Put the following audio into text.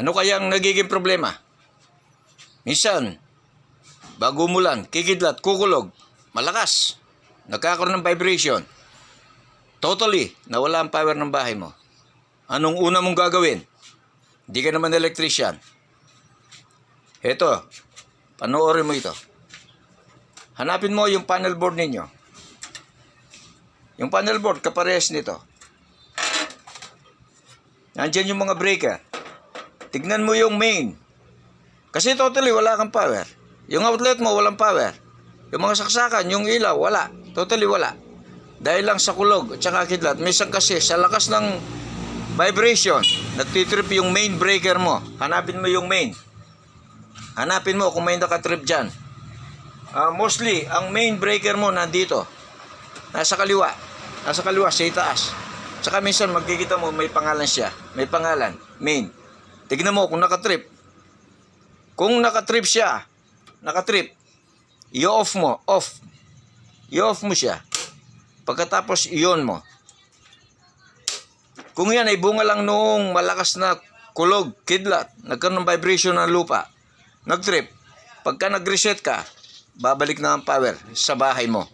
Ano kayang nagiging problema? Minsan, bago umulan, kikidlat, kukulog, malakas, nagkakaroon ng vibration. Totally, nawala ang power ng bahay mo. Anong una mong gagawin? Hindi ka naman electrician. Heto, panoorin mo ito. Hanapin mo yung panel board ninyo. Yung panel board, kaparehas nito. Nandyan yung mga breaker. Tignan mo yung main. Kasi totally wala kang power. Yung outlet mo walang power. Yung mga saksakan, yung ilaw, wala. Totally wala. Dahil lang sa kulog at saka kidlat. Minsan kasi sa lakas ng vibration, nagtitrip yung main breaker mo. Hanapin mo yung main. Hanapin mo kung may nakatrip dyan. Ah, mostly, ang main breaker mo nandito. Nasa kaliwa. Nasa kaliwa, sa itaas. Tsaka minsan magkikita mo may pangalan siya. May pangalan. Main. Tignan mo kung nakatrip. Kung nakatrip siya, nakatrip, i-off mo, off. I-off mo siya. Pagkatapos, iyon mo. Kung yan ay bunga lang noong malakas na kulog, kidlat, nagkaroon ng vibration ng lupa, nag-trip, pagka nag-reset ka, babalik na ang power sa bahay mo.